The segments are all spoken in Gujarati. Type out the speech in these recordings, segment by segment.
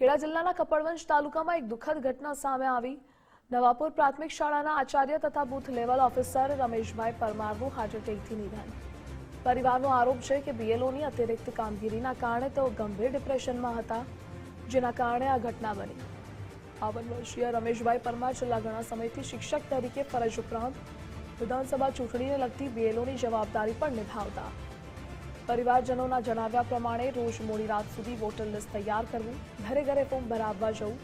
ખેડા જિલ્લાના કપડવંશ તાલુકામાં એક દુઃખદ ઘટના સામે આવી. નવાપુર પ્રાથમિક શાળાના આચાર્ય તથા બૂથ લેવલ ઓફિસર રમેશભાઈ પરમારનું હાર્ટ એટેકથી નિધન. પરિવારનો આરોપ છે કે બીએલઓની અતિરિક્ત કામગીરીના કારણે તેઓ ગંભીર ડિપ્રેશનમાં હતા, જેના કારણે આ ઘટના બની. બાવન વર્ષીય રમેશભાઈ પરમાર છેલ્લા ઘણા સમયથી શિક્ષક તરીકે ફરજ ઉપરાંત વિધાનસભા ચૂંટણીને લગતી બીએલઓની જવાબદારી પણ નિભાવતા. પરિવારજનોના જણાવ્યા પ્રમાણે રોજ મોડી રાત સુધી વોટર લિસ્ટ તૈયાર કરવું, ઘરે ઘરે ફોર્મ ભરાવવા જવું.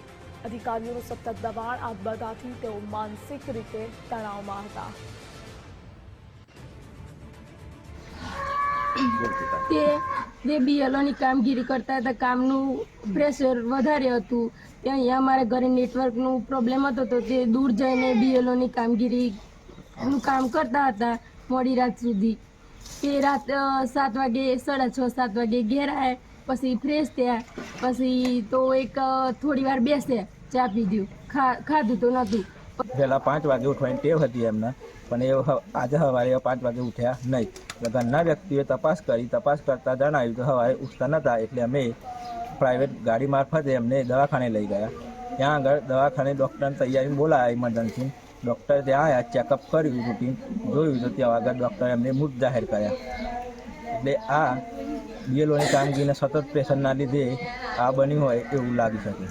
અધિકારીઓનું સતત દબાણ આ બધાથી તેઓ માનસિક રીતે તણાવમાં હતા. તે તે બીએલઓની કામગીરી કરતા હતા. કામનું પ્રેશર વધારે હતું. તે અહીંયા અમારે ઘરે નેટવર્કનું પ્રોબ્લેમ હતો તો તે દૂર જઈને બીએલઓની કામગીરીનું કામ કરતા હતા મોડી રાત સુધી. તે રાત સાત વાગે, સાડા છ, સાત વાગે ઘેર આવ્યા પછી ફ્રેશ થયા, પછી તો એક થોડી વાર બેસે, ચા પીધું ખાધું તો નહોતું. પહેલાં પાંચ વાગે ઉઠવાની ટેવ હતી એમને, પણ એ આજે સવારે પાંચ વાગે ઉઠ્યા નહીં. ઘરના વ્યક્તિએ તપાસ કરી, તપાસ કરતાં જણાવ્યું કે સવારે ઉઠતા નહોતા એટલે અમે પ્રાઇવેટ ગાડી મારફતે એમને દવાખાને લઈ ગયા. ત્યાં આગળ દવાખાને ડૉક્ટરને તૈયારી બોલાયા ઇમરજન્સી ડૉક્ટર ત્યાં આવ્યા ચેકઅપ કર્યું રૂટીન જોયું તો ત્યાં આગળ ડૉક્ટરે એમને મૃત જાહેર કર્યા. એટલે આ બીએલઓની કામગીરીને સતત પ્રેશરના લીધે આ બન્યું હોય એવું લાગી શકે.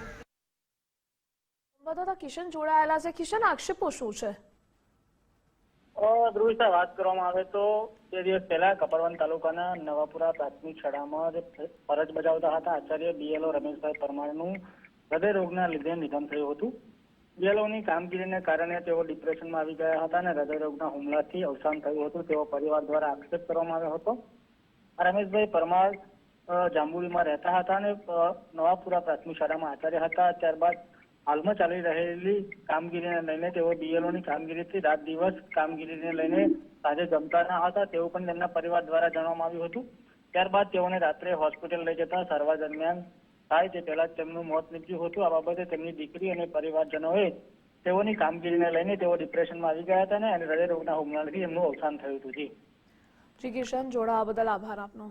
બધા કિશન જોડાયેલા છે. કિશન આક્ષેપો શું છે? અ, ધ્રુવ સાહેબ વાત કરવામાં આવે તો બે દિવસ પહેલા કપરવન તાલુકાના નવાપુરા પ્રાથમિક શાળામાં જે ફરજ બજાવતા હતા આચાર્ય બીએલઓ રમેશભાઈ પરમારનું હૃદય રોગના લીધે નિધન થયું હતું. બીએલઓની કામગીરીને કારણે તેઓ ડિપ્રેશનમાં આવી ગયા હતા અને હૃદયરોગના હુમલાથી અવસાન થયું હતું. તેવો પરિવાર દ્વારા આક્ષેપ કરવામાં આવ્યો હતો. રમેશભાઈ પરમાર જાંબુડીમાં રહેતા હતા અને નવાપુરા પ્રાથમિક શાળામાં આચાર્ય હતા. ત્યારબાદ હાલમાં ચાલી રહેલી કામગીરીને લઈને તેઓ બીએલઓની કામગીરીથી રાત દિવસ કામગીરીને લઈને સાંજે જમતા ન હતા. તેવું પણ તેમના પરિવાર દ્વારા જણાવવામાં આવ્યું હતું. ત્યારબાદ તેઓને રાત્રે હોસ્પિટલ લઈ જતા સારવાર દરમિયાન થાય તે પહેલા તેમનું મોત નીપજ્યું હતું. આ બાબતે તેમની દીકરી અને પરિવારજનોએ તેઓની કામગીરીને લઈને તેઓ ડિપ્રેશનમાં આવી ગયા હતા અને હૃદયરોગના હુમલાથી એમનું અવસાન થયું હતું. જી. જી કિશન જોડા બદલ આભાર આપનો.